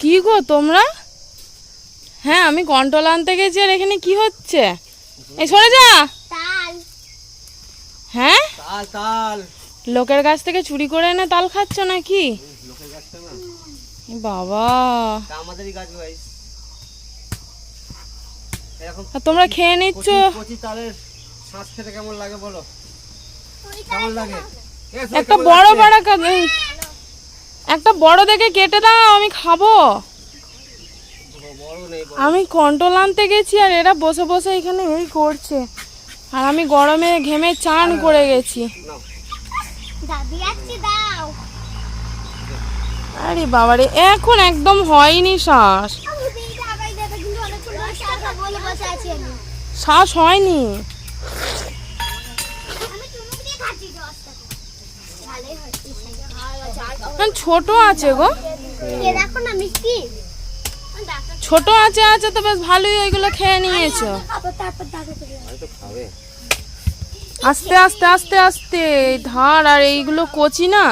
কি গো তোমরা? হ্যাঁ আমি কন্ট্রোল আনতে গেছি আর এখানে কি হচ্ছে? এই সরে যা। হ্যাঁ? তাল তাল। লোকের কাছ থেকে চুরি করে এনে তাল খাচ্ছ নাকি? লোকের গাছ থেকে না? এ বাবা। আমাদেরই গাছ তোমরা খেয়ে নিচ্ছ। খেতে কেমন লাগে বলো? কেমন লাগে? একটা বড়? বড় কা- এই, একটা বড় দেখে কেটে দাও, আমি খাব। আমি কন্ট্রোল আনতে গেছি আর এরা বসে বসে এখানে এই করছে। আর আমি গরমে ঘেমে চান করে গেছি। আরে বাবারে, এখন একদম হয়নি শ্বাস। শ্বাস হয়নি। ছোট আছে গো। এ দেখো না মিষ্টি? ডাক্তার ছোট আছে আছে তো বেশ ভালোই ওইগুলো খেয়ে নিয়েছো। তারপর তারপর দাদু করে আমি তো খাবে আস্তে আস্তে আস্তে আস্তে এই ধার আর এইগুলো কচি না।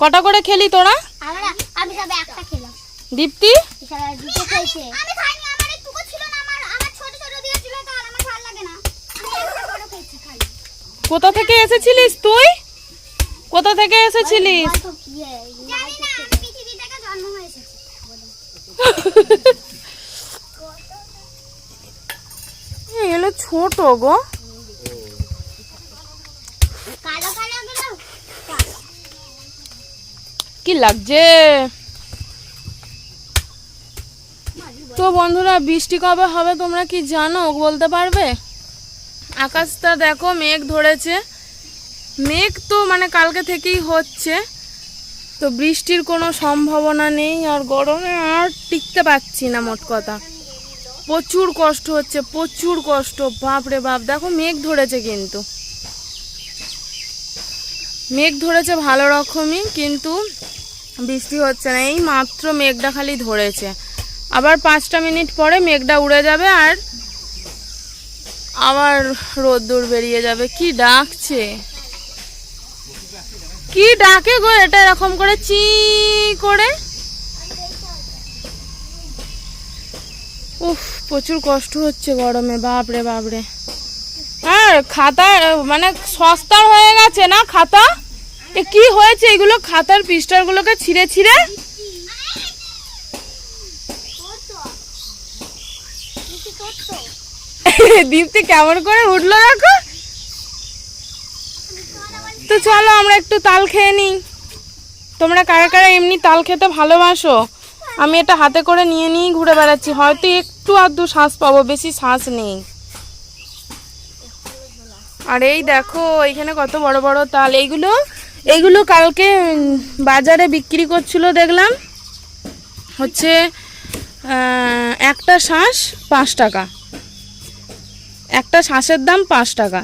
কটা করে খেলি তোরা? আমরা আমি সবে একটা খেলাম। দীপ্তি এছাড়া দুটো খেয়েছে আমি খাইনি আমার একটুকু ছিল না আমার আমার ছোট ছোট দিয়েছিল তো আর আমার ভালো লাগে না আমি একটা বড় খেয়েছি খাই কোথা থেকে এসেছিলিস তুই? কোথা থেকে এসেছিলিস? জানি না আমি পৃথিবী থেকে জন্ম হয়ে এসেছি। এগুলো ছোট গো। কালো কালো কি লাগছে? তো বন্ধুরা বৃষ্টি কবে হবে তোমরা কি জানো? বলতে পারবে? আকাশটা দেখো, মেঘ ধরেছে। মেঘ তো মানে কালকে থেকেই হচ্ছে। তো বৃষ্টির কোনো সম্ভাবনা নেই আর গরমে আর টিকতে পারছি না মোট কথা। প্রচুর কষ্ট হচ্ছে, প্রচুর কষ্ট। বাপ রে বাপ, দেখো মেঘ ধরেছে কিন্তু। মেঘ ধরেছে ভালো রকমই, কিন্তু বৃষ্টি হচ্ছে না। এই মাত্র মেঘটা খালি ধরেছে। আবার পাঁচটা মিনিট পরে মেঘটা উড়ে যাবে আর আবার রোদ্দুর বেরিয়ে যাবে। কি ডাকছে? কি ডাকে গো এটা এরকম করে? চি করে? উফ, প্রচুর কষ্ট হচ্ছে গরমে, বাপরে বাপরে। আর খাতা মানে সস্তা হয়ে গেছে না খাতা? কি হয়েছে? এগুলো খাতার পৃষ্ঠারগুলোকে ছিঁড়ে ছিঁড়ে? দীপ্তি কেমন করে উঠল দেখো? তো চলো আমরা একটু তাল খেয়ে নিই। তোমরা কারা কারা এমনি তাল খেতে ভালোবাসো? আমি এটা হাতে করে নিয়ে নিয়েই ঘুরে বেড়াচ্ছি। হয়তো একটু আধটু শ্বাস পাবো, বেশি শ্বাস নেই। আর এই দেখো এখানে কত বড় বড় তাল। এইগুলো এইগুলো কালকে বাজারে বিক্রি করছিল দেখলাম। হচ্ছে একটা শ্বাস পাঁচ টাকা। একটা শ্বাসের দাম পাঁচ টাকা।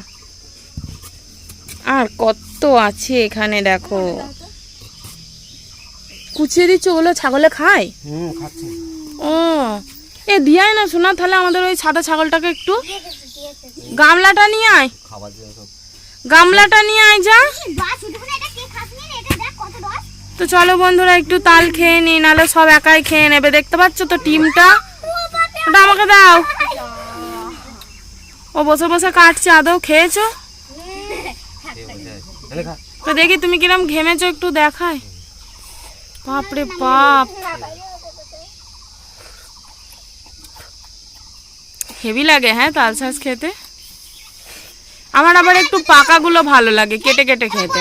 আর কত আছে এখানে দেখো। কুচিয়ে দিচ্ছ ওগুলো ছাগলে খায়? ও এ দিয়াই না শোনা তাহলে আমাদের ওই সাদা ছাগলটাকে একটু। গামলাটা নিয়ে আয়। গামলাটা নিয়ে আয় যা। তো চলো বন্ধুরা একটু তাল খেয়ে নি নাহলে সব একাই খেয়ে নেবে। দেখতে পাচ্ছ তো টিমটা? ওটা আমাকে দাও। ও বসে বসে কাটছে, আদৌ খেয়েছো? তো দেখি তুমি কিরম ঘেমেছো, একটু দেখায় বাপরে বাপ। হেভি লাগে হ্যাঁ তাল শাঁস খেতে? আমার আবার একটু পাকাগুলো ভালো লাগে, কেটে কেটে খেতে।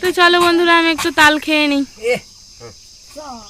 তো চলো বন্ধুরা, আমি একটু তাল খেয়ে নিই। dog.